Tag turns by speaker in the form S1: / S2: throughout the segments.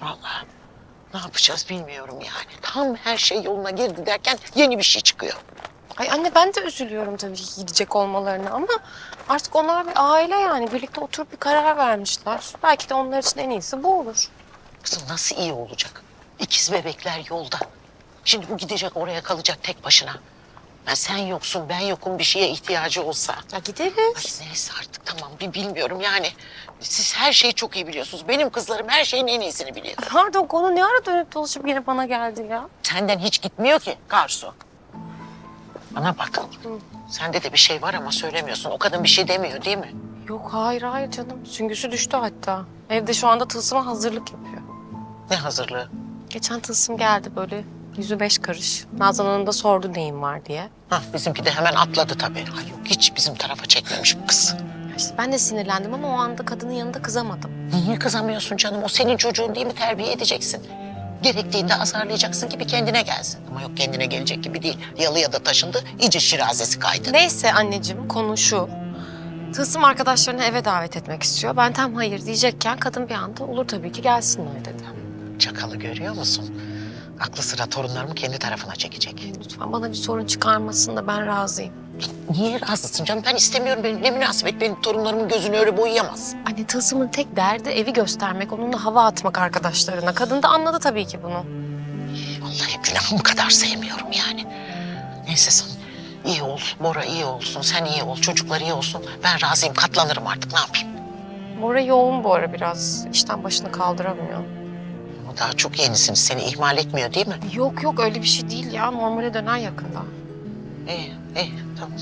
S1: Vallahi ne yapacağız bilmiyorum yani. Tam her şey yoluna girdi derken yeni bir şey çıkıyor.
S2: Ay anne ben de üzülüyorum tabii ki gidecek olmalarına ama artık onlar bir aile yani. Birlikte oturup bir karar vermişler. Belki de onlar için en iyisi bu olur.
S1: Kızım nasıl iyi olacak? İkiz bebekler yolda. Şimdi bu gidecek oraya kalacak tek başına. Ben sen yoksun, ben yokum bir şeye ihtiyacı olsa.
S2: Ya gideriz.
S1: Ay neyse artık tamam bir bilmiyorum yani. Siz her şeyi çok iyi biliyorsunuz. Benim kızlarım her şeyin en iyisini biliyor.
S2: Pardon konu ne ara dönüp dolaşıp yine bana geldi ya?
S1: Senden hiç gitmiyor ki Karsu. Bana bak. Sende de bir şey var ama söylemiyorsun. O kadın bir şey demiyor değil mi?
S2: Yok hayır hayır canım. Süngüsü düştü hatta. Evde şu anda tılsıma hazırlık yapıyor.
S1: Ne hazırlığı?
S2: Geçen tılsım geldi böyle yüzü beş karış. Nazan Hanım da sordu neyim var diye.
S1: Hah, bizimki de hemen atladı tabii. Ay yok hiç bizim tarafa çekmemiş bu kız.
S2: İşte ben de sinirlendim ama o anda kadının yanında kızamadım.
S1: Niye kızamıyorsun canım? O senin çocuğun değil mi? Terbiye edeceksin. Gerektiğinde azarlayacaksın ki bir kendine gelsin. Ama yok kendine gelecek gibi değil. Yalıya da taşındı. iyice şirazesi kaydı.
S2: Neyse anneciğim konu şu. Tılsım arkadaşlarını eve davet etmek istiyor. Ben tam hayır diyecekken kadın bir anda olur tabii ki gelsinler dedi.
S1: Çakalı görüyor musun? Aklı sıra torunlarımı kendi tarafına çekecek.
S2: Lütfen bana bir sorun çıkarmasın da ben razıyım.
S1: Niye razısın canım? Ben istemiyorum. Benim, ne münasebet benim torunlarımın gözünü öyle boyayamaz.
S2: Anne Tılsım'ın tek derdi evi göstermek, onunla hava atmak arkadaşlarına. Kadın da anladı tabii ki bunu.
S1: Vallahi günahım kadar sevmiyorum yani. Neyse sen iyi ol. Bora iyi olsun. Sen iyi ol. Çocuklar iyi olsun. Ben razıyım. Katlanırım artık. Ne yapayım?
S2: Bora yoğun bu ara biraz. İşten başını kaldıramıyor.
S1: Ama daha çok yenisiniz. Seni ihmal etmiyor değil mi?
S2: Yok yok öyle bir şey değil ya. Normale döner yakında.
S1: İyi, iyi. Tamam.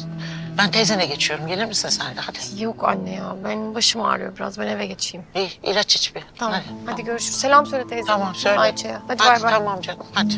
S1: Ben teyzene geçiyorum. Gelir misin sen de? Hadi.
S2: Yok anne ya. Benim başım ağrıyor biraz. Ben eve geçeyim.
S1: İyi, ilaç iç bir.
S2: Tamam.
S1: Hadi.
S2: Hadi, görüşürüz. Selam söyle teyze.
S1: Tamam, söyle.
S2: Ayça'ya. Hadi
S1: Hadi,
S2: bay bay.
S1: Tamam canım. Hadi.